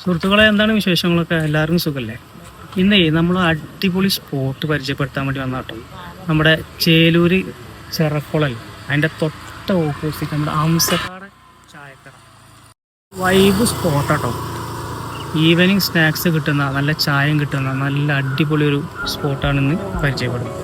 സുഹൃത്തുക്കളെ എന്താണ് വിശേഷങ്ങളൊക്കെ? എല്ലാവർക്കും സുഖല്ലേ? ഇന്നേ നമ്മൾ അടിപൊളി സ്പോട്ട് പരിചയപ്പെടുത്താൻ വേണ്ടി വന്ന കേട്ടോ നമ്മുടെ ചേലൂര് ചെറക്കുളൽ അതിന്റെ തൊട്ട ഓപ്പോസിറ്റ് നമ്മുടെ അംസക്കാട് ചായക്കട. വൈബ് സ്പോട്ട് കേട്ടോ ഈവനിങ് സ്നാക്സ് കിട്ടുന്ന നല്ല ചായയും കിട്ടുന്ന നല്ല അടിപൊളി ഒരു സ്പോട്ടാണ് ഇന്ന് പരിചയപ്പെടുന്നത്.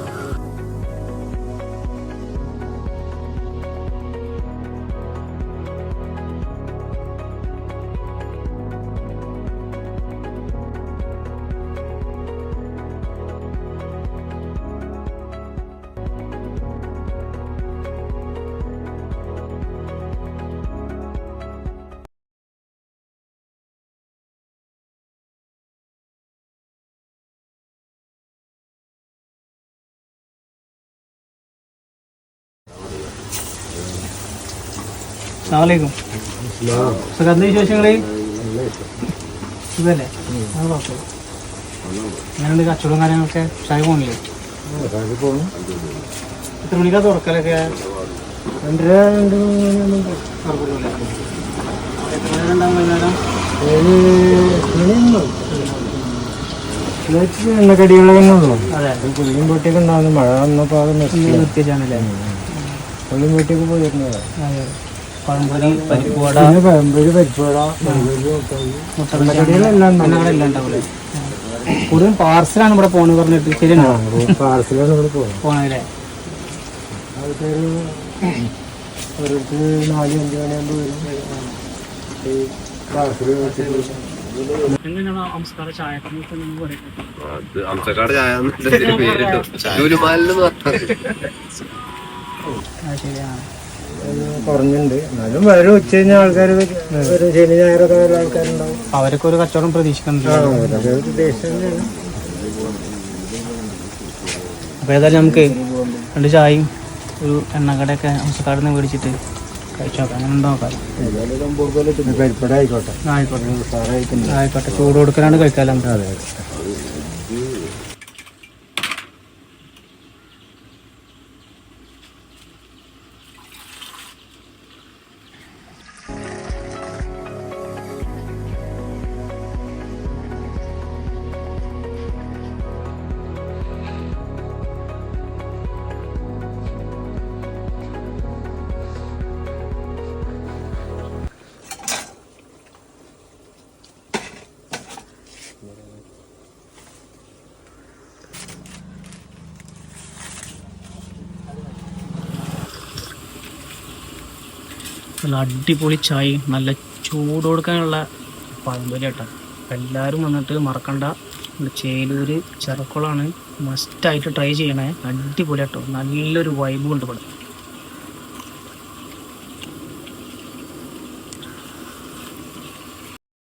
അസ്സാമലൈക്കും സുഖത്തെ വിശേഷങ്ങൾ? ഇതല്ലേ കുഴപ്പമില്ല. എങ്ങനെയുണ്ട് കച്ചവടം കാര്യങ്ങളൊക്കെ? ഷായി പോണില്ലേ? എത്ര മണിക്കാ തുറക്കലൊക്കെ? രണ്ടര രണ്ട് മണിയൊന്നും തുറക്കില്ല എത്ര മണി വൈകുന്നേരം ഉള്ളൂ. അതെ. അത് പൊട്ടിയൊക്കെ മഴ വന്നപ്പോൾ അത് നിർത്തിയാണല്ലേ നിർത്തിച്ചാണല്ലേ പുളിയും പൊട്ടിയൊക്കെ പോയിരുന്നത് അതെ. പഴംപൊരി പരിപ്പുവട പഴംപൊരി പരിപ്പുവട ഉണ്ടാവില്ലേ കൂടുതലും പാർസലാണ് ഇവിടെ പോണെന്ന് പറഞ്ഞിട്ട് ശരിയാണ് പാർസലാണ് ഇവിടെ പോണല്ലേ ആൾക്കാർ ഓരോരുത്തർ നാല് അഞ്ച് മണിയാകുമ്പോൾ വരും. ഈ പാർസൽ വെച്ചിട്ട്. എങ്ങനെയാണ് നമസ്കാരം ചായ അംസക്കാട് പേരിട്ടു. ശരിയാണ്. കുറഞ്ഞിട്ടുണ്ട്. എന്നാലും വരും ഉച്ച കഴിഞ്ഞാൽ ആൾക്കാർ ഒരു ശനി ഞായറൊക്കെ വരെ ആൾക്കാരുണ്ടാവും. അവരൊക്കെ ഒരു കച്ചവടം പ്രതീക്ഷിക്കുന്നുണ്ട്. അവരൊക്കെ അപ്പോൾ ഏതായാലും നമുക്ക് രണ്ട് ചായയും ഒരു എണ്ണക്കടയൊക്കെ അംസക്കാട് നിന്ന് മേടിച്ചിട്ട് കഴിച്ചു നോക്കാം. അങ്ങനെ ഉണ്ടാക്കാം നോക്കാം. ആയിക്കോട്ടെ. ആയിക്കോട്ടെ. ചൂട് കൊടുക്കലാണ് കഴിക്കാമല്ലോ നല്ല അടിപൊളി ചായ നല്ല ചൂട് കൊടുക്കാനുള്ള പഴംപൊരി കേട്ടോ എല്ലാവരും വന്നിട്ട് മറക്കണ്ട. നമ്മുടെ ചേലൂര് ചെറുക്കുളമാണ് മസ്റ്റായിട്ട് ട്രൈ ചെയ്യണേ. അടിപൊളി കേട്ടോ നല്ലൊരു വൈബ് ഉണ്ട്